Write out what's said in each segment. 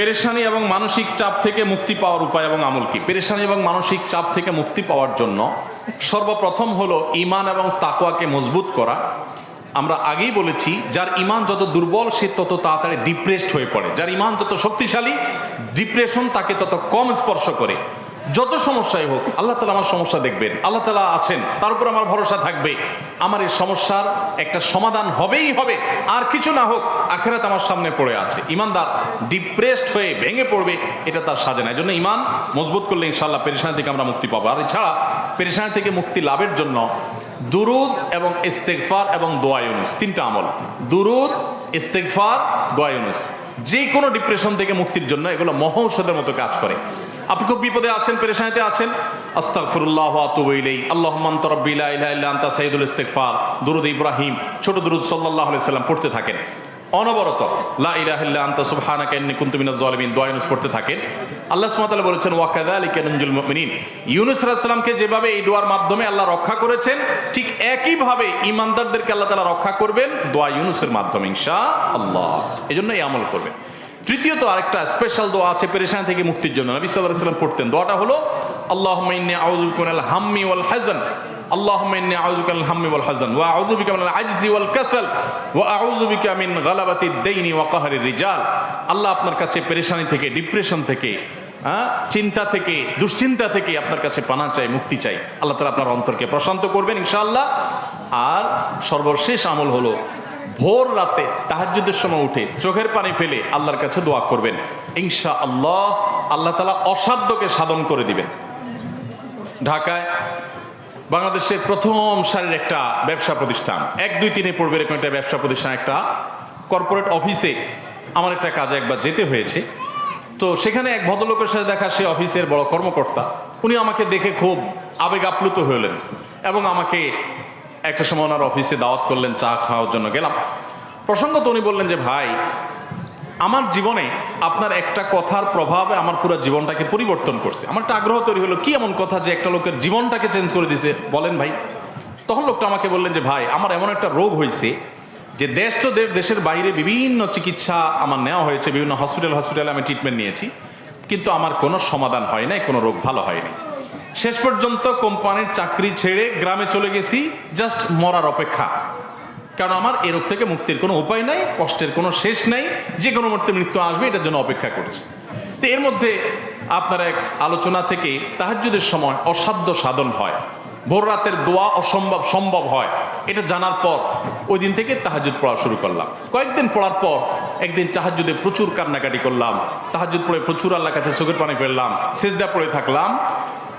পেরেশানি এবং মানসিক চাপ থেকে মুক্তি পাওয়ার উপায় এবং আমল কি? পেরেশানি এবং মানসিক চাপ থেকে মুক্তি পাওয়ার জন্য সর্বপ্রথম হলো ইমান এবং তাকোয়াকে মজবুত করা। আমরা আগেই বলেছি, যার ইমান যত দুর্বল, সে তত তাড়াতাড়ি ডিপ্রেসড হয়ে পড়ে। যার ইমান যত শক্তিশালী ডিপ্রেশন তাকে তত কম স্পর্শ করে। যত সমস্যাই হোক, আল্লাহ তালা আমার সমস্যা দেখবেন। আল্লাহ তালা আছেন, তার উপর আমার ভরসা থাকবে। আমার এই সমস্যার একটা সমাধান হবেই হবে, আর কিছু না হোক, আখেরাত আমার সামনে পড়ে আছে। ইমানদার ডিপ্রেসড হয়ে ভেঙে পড়বে, এটা তার সাজে না এই জন্য ইমান মজবুত করলে ইনশাল্লাহ পেরেশানি থেকে আমরা মুক্তি পাবো। আর এছাড়া, পেরেশানি থেকে মুক্তি লাভের জন্য দুরুদ এবং ইস্তেকফার এবং দোয়ায়ুনুস তিনটা আমল। দুরুদ ইস্তেকফার দোয়ায়ুনুস যে কোনো ডিপ্রেশন থেকে মুক্তির জন্য এগুলো মহৌষধের মতো কাজ করে। আপনি খুব বিপদে আছেন, পেরেশানিতে আছেন। আস্তাগফিরুল্লাহ ওয়া আতুবু ইলাইহি। আল্লাহুম্মা আনতা রাব্বি লা ইলাহা ইল্লা আনতা সাইয়্যিদুল ইস্তিগফার। দুরুদ ইব্রাহিম, ছোট দুরুদ সাল্লাল্লাহু আলাইহি সাল্লাম পড়তে থাকেন। অনবরত, লা ইলাহা ইল্লা আনতা, সুবহানাকা ইন্নী কুনতু মিনাজ জালিমিন দোয়া ইউনুস পড়তে থাকেন। আল্লাহ সুবহানাহু ওয়া বলেছেন, ওয়া কাযালিকা নুনজিল মুমিনিন। ইউনুস সালামকে যেভাবে এই দোয়ার মাধ্যমে আল্লাহ রক্ষা করেছেন, ঠিক একই ভাবে ঈমানদারদেরকে আল্লাহ তাআলা রক্ষা করবেন, দোয়া ইউনুসের মাধ্যমে, ইনশাআল্লাহ। এজন্য এই আমল করবেন। তৃতীয়ত আরেকটা স্পেশাল দোয়া আছে পেরেশান থেকে মুক্তির জন্য। নবী সাল্লাহ সাল্লাম পড়তেন। দোয়াটা হলো আল্লাহ মাইনে আউজুকাল হাম্মি ওয়াল হাজান আল্লাহ মাইনে আউজুকাল হাম্মি ওয়াল হাজান ওয়া আউজুবিকা মিনাল আজজি ওয়াল কাসাল। ওয়া আউজুবিকা মিন গালাবাতি দেইনি ওয়া কাহারি রিজাল। আল্লাহ আপনার কাছে পেরেশানি থেকে ডিপ্রেশন থেকে চিন্তা থেকে, দুশ্চিন্তা থেকে আপনার কাছে পানা চাই, মুক্তি চাই। আল্লাহ তালা আপনার অন্তরকে প্রশান্ত করবেন ইনশাল্লাহ আর সর্বশেষ আমল হলো ভোর রাতে তাহাজ্জুদের সময় উঠে চোখের পানি ফেলে আল্লাহর কাছে দোয়া করবেন। ইনশা আল্লাহ আল্লাহ তালা অসাধ্যকে সাধন করে দিবেন। ঢাকায় বাংলাদেশের প্রথম সারির একটা ব্যবসা প্রতিষ্ঠান। এক, দুই, তিনে পড়বে এরকম একটা ব্যবসা প্রতিষ্ঠান, একটা কর্পোরেট অফিসে আমার একটা কাজে একবার যেতে হয়েছে। তো সেখানে এক ভদ্রলোকের সাথে দেখা, সে অফিসের বড় কর্মকর্তা। উনি আমাকে দেখে খুব আবেগ আপ্লুত হলেন এবং আমাকে একটা সময় ওনার অফিসে দাওয়াত করলেন, চা খাওয়ার জন্য গেলাম। প্রসঙ্গত উনি বললেন যে, ভাই, আমার জীবনে আপনার একটা কথার প্রভাবে আমার পুরো জীবনটাকে পরিবর্তন করছে। আমার একটা আগ্রহ তৈরি হলো, কি এমন কথা যে একটা লোকের জীবনটাকে চেঞ্জ করে দিছে? বলেন ভাই। তখন লোকটা আমাকে বললেন যে, ভাই, আমার এমন একটা রোগ হয়েছে যে দেশ তো দেশ, দেশের বাইরে বিভিন্ন চিকিৎসা আমার নেওয়া হয়েছে, বিভিন্ন হসপিটাল হসপিটালে আমি ট্রিটমেন্ট নিয়েছি। কিন্তু আমার কোনো সমাধান হয় নাই, কোনো রোগ ভালো হয়নি শেষ পর্যন্ত কোম্পানির চাকরি ছেড়ে গ্রামে চলে গেছি জাস্ট মরার অপেক্ষা। কারণ আমার এ রোগ থেকে মুক্তির কোনো উপায় নাই, কষ্টের কোনো শেষ নাই, যে কোনো মুহূর্তে মৃত্যু আসবে, এটার জন্য অপেক্ষা করছি। তো এর মধ্যে আপনার এক আলোচনা থেকে তাহাজ্জুদের সময় অসাধ্য সাধন হয়। ভোর রাতের দোয়া অসম্ভব সম্ভব হয়। এটা জানার পর ওই দিন থেকে তাহাজুদ পড়া শুরু করলাম। কয়েকদিন পড়ার পর একদিন তাহাজুদে প্রচুর কান্নাকাটি করলাম। তাহাজুদ পড়ে প্রচুর আল্লাহ কাছে চোখের পানি ফেললাম সেজদা পড়ে থাকলাম।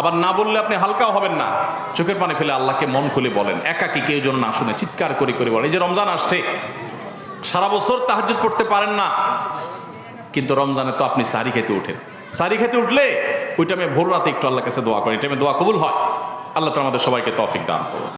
আবার না বললে আপনি হালকাও হবেন না। চোখের পানি ফেলে আল্লাহকে মন খুলে বলেন। একাকি কেউ যেন না শুনে চিৎকার করে করে বলেন এই যে রমজান আসছে, সারা বছর তাহাজ পড়তে পারেন না। কিন্তু রমজানে তো আপনি সারি খেতে উঠেন সারি খেতে উঠলে ওই টাইমে ভোর রাতে একটু আল্লাহ কাছে দোয়া করেন, এই টাইমে দোয়া কবুল হয়। আল্লাহ তো আমাদের সবাইকে তফিক দান করুন।